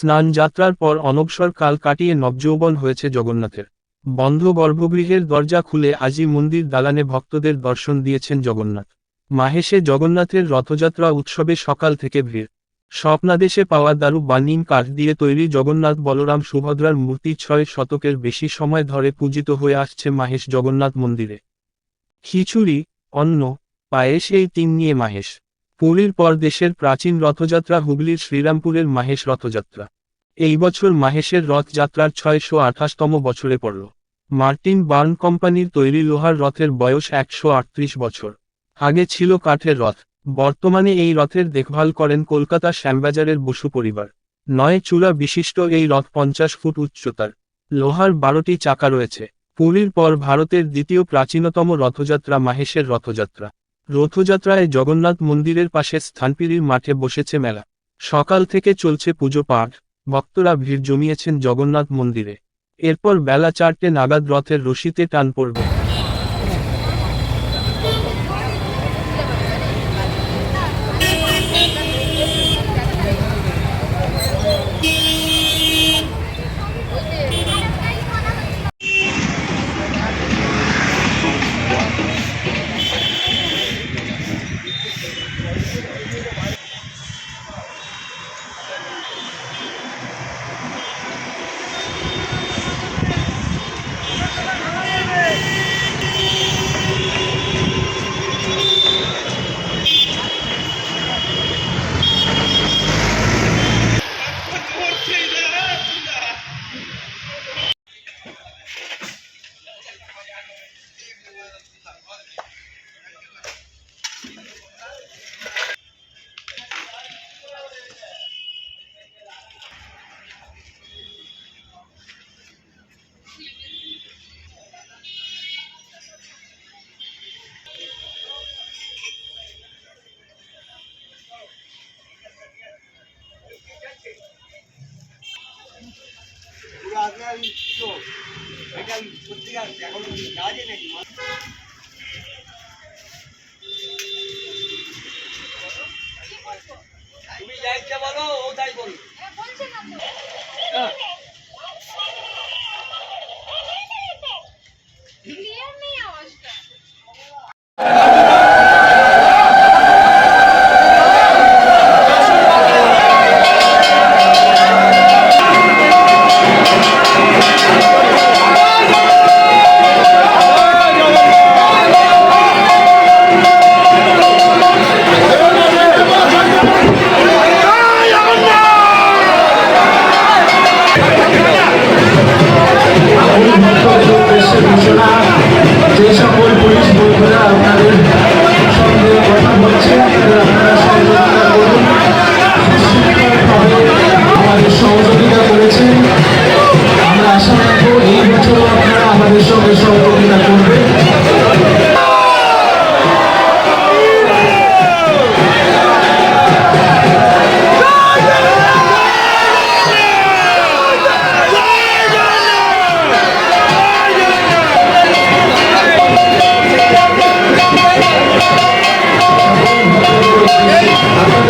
স্নান যাত্রার পর অনবসর কাল কাটিয়ে নবযৌবন হয়েছে জগন্নাথের। বন্ধ গর্ভগৃহের দরজা খুলে আজই মন্দির দালানে ভক্তদের দর্শন দিয়েছেন জগন্নাথ। মাহেশে জগন্নাথের রথযাত্রা উৎসবে সকাল থেকে ভিড়। স্বপ্নাদেশে পাওয়া দারু বানিং কাঠ দিয়ে তৈরি জগন্নাথ বলরাম সুভদ্রার মূর্তি ছয় শতকের বেশি সময় ধরে পূজিত হয়ে আসছে মাহেশ জগন্নাথ মন্দিরে। খিচুড়ি, অন্ন, পায়েস এই তিন নিয়ে মাহেশ। পুরীর পর দেশের প্রাচীন রথযাত্রা হুগলির শ্রীরামপুরের মাহেশ রথযাত্রা। এই বছর মাহেশের রথযাত্রার ছয়শো আঠাশতম বছরে পড়ল। মার্টিন বার্ন কোম্পানির তৈরি লোহার রথের বয়স একশো আটত্রিশ বছর। আগে ছিল কাঠের রথ। বর্তমানে এই রথের দেখভাল করেন কলকাতা শ্যামবাজারের বসু পরিবার। নয় চূড়া বিশিষ্ট এই রথ পঞ্চাশ ফুট উচ্চতার। লোহার বারোটি চাকা রয়েছে। পুরীর পর ভারতের দ্বিতীয় প্রাচীনতম রথযাত্রা মাহেশের রথযাত্রা। রথযাত্রায় জগন্নাথ মন্দিরের পাশে স্থানপিরির মাঠে বসেছে মেলা। সকাল থেকে চলছে পুজো পাঠ, ভক্তরা ভিড় জমিয়েছেন জগন্নাথ মন্দিরে। এরপর বেলা চারটে নাগাদ রথের রশিতে টান পড়বে। তুমি যাই বলো ও তাই বলো Amém.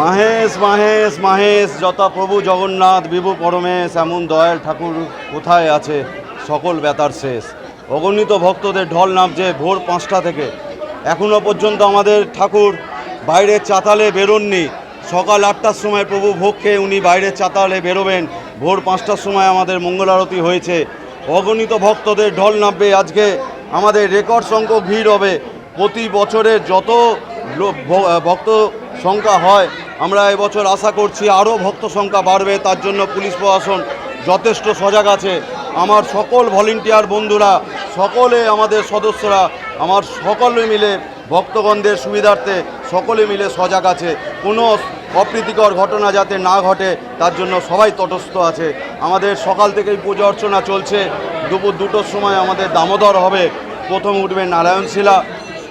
মাহেশ মাহেশ মাহেশ, যথা প্রভু জগন্নাথ, বিভু পরমেশ, এমন দয়াল ঠাকুর কোথায় আছে? সকল ব্যথার শেষ। অগণিত ভক্তদের ঢল নামছে ভোর পাঁচটা থেকে। এখনও পর্যন্ত আমাদের ঠাকুর বাইরের চাতালে বেরোননি। সকাল আটটার সময় প্রভু ভোগ খেয়ে উনি বাইরের চাতালে বেরোবেন। ভোর পাঁচটার সময় আমাদের মঙ্গল আরতি হয়েছে। অগণিত ভক্তদের ঢল নামবে। আজকে আমাদের রেকর্ড সংখ্যক ভিড় হবে। প্রতি বছরের যত ভক্ত সংখ্যা হয়, আমরা এবছর আশা করছি আরও ভক্ত সংখ্যা বাড়বে। তার জন্য পুলিশ প্রশাসন যথেষ্ট সজাগ আছে। আমার সকল ভলেন্টিয়ার বন্ধুরা, সকলে আমাদের সদস্যরা, আমার সকলে মিলে ভক্তগণদের সুবিধার্থে সকলে মিলে সজাগ আছে। কোনো অপ্রীতিকর ঘটনা যাতে না ঘটে, তার জন্য সবাই তটস্থ আছে। আমাদের সকাল থেকেই পুজো অর্চনা চলছে। দুপুর দুটোর সময় আমাদের দামোদর হবে। প্রথম উঠবে নারায়ণ শিলা।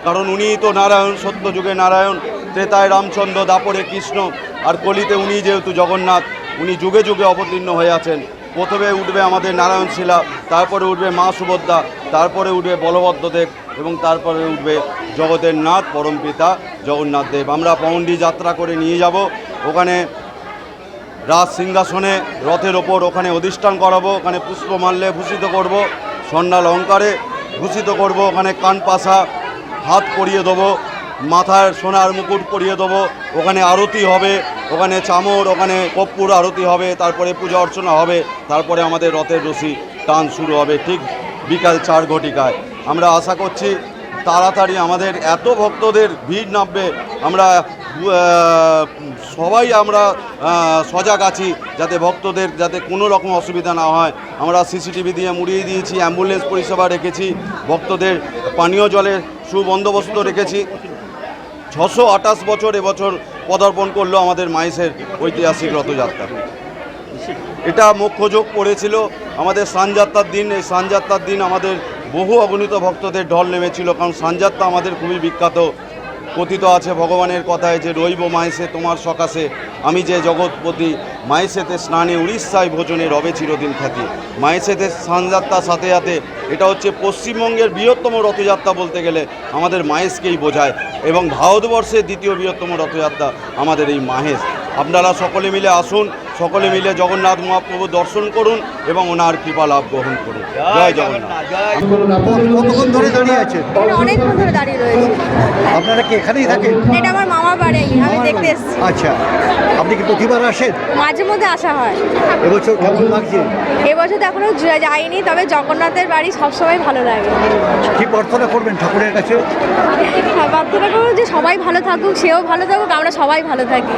কারণ উনিই তো নারায়ণ সত্য যুগে নারায়ণ। ত্রেতায় রামচন্দ্র, দাপরে কৃষ্ণ। আর কলিতে উনি যেহেতু জগন্নাথ, উনি যুগে যুগে অবতীর্ণ হয়ে আছেন। প্রথমে উঠবে আমাদের নারায়ণ শিলা, তারপরে উঠবে মা সুভদ্রা, তারপরে উঠবে বলভদ্রদেব এবং তারপরে উঠবে জগতের নাথ পরমপিতা জগন্নাথ দেব। আমরা পৌন্ডি যাত্রা করে নিয়ে যাব। ওখানে রাজ সিংহাসনে রথের ওপর ওখানে অধিষ্ঠান করাবো, ওখানে পুষ্পমাল্যে ভূষিত করব স্বর্ণা লঙ্কারে ভূষিত করব, ওখানে কান পাশা হাত পরিয়ে দেবো, মাথার সোনার মুকুট পরিয়ে দেবো, ওখানে আরতি হবে, ওখানে চামর, ওখানে কপ্পুর আরতি হবে, তারপরে পূজা অর্চনা হবে, তারপরে আমাদের রথের রশি টান শুরু হবে, ঠিক বিকাল চার ঘটিকায়। আমরা আশা করছি তাড়াতাড়ি আমাদের এত ভক্তদের ভিড় নামবে, আমরা সবাই আমরা সজাগ আছি যাতে ভক্তদের যাতে কোনো রকম অসুবিধা না হয়। আমরা সিসিটিভি দিয়ে মুড়িয়ে দিয়েছি, অ্যাম্বুলেন্স পরিষেবা রেখেছি, ভক্তদের পানীয় জলের সুবন্দোবস্ত রেখেছি। ছশো আঠাশ বছর এবছর পদার্পণ করল আমাদের মাইসের ঐতিহাসিক রথযাত্রা। এটা মুখ্য যোগ পড়েছিল আমাদের সানযাত্রার দিন, এই সানযাত্রার দিন আমাদের বহু অগণিত ভক্তদের ঢল নেমেছিল, কারণ সানযাত্রা আমাদের খুবই বিখ্যাত। কথিত আছে ভগবানের কথায় যে, রইব মাইসে তোমার সকাশে। আমি যে জগৎপতি মাইসেতে স্নানে উড়িষ্যায় ভোজনে রবে চিরদিন খ্যাতি। মাইসেতে সানযাত্রার সাথে সাথে, এটা হচ্ছে পশ্চিমবঙ্গের বৃহত্তম রথযাত্রা বলতে গেলে, আমাদের মাহেশকেই বোঝায়। এবং ভারতবর্ষের দ্বিতীয় বৃহত্তম রথযাত্রা আমাদের এই মাহেশ। আপনারা সকলে মিলে আসুন সকলে মিলে জগন্নাথ মহাপ্রভু দর্শন করুন এবং ওনার কৃপা লাভ গ্রহণ করুন। জয় জগন্নাথ। কতক্ষণ ধরে দাঁড়িয়ে অনেকক্ষণ ধরে দাঁড়িয়ে রয়েছে। আপনারা কি এখানেই থাকেন? এটা আমার মামা বাড়ি আমি দেখতে এসেছি। আচ্ছা আপনি কি প্রতিবার আসেন? মাঝে মধ্যে আসা হয়। এবছর কেমন লাগছে? এবছর তো এখনও যাইনি তবে জগন্নাথের বাড়ি সবসময় ভালো লাগে। কি প্রার্থনা করবেন ঠাকুরের কাছে? প্রার্থনা করব যে সবাই ভালো থাকুক সেও ভালো থাকুক আমরা সবাই ভালো থাকি।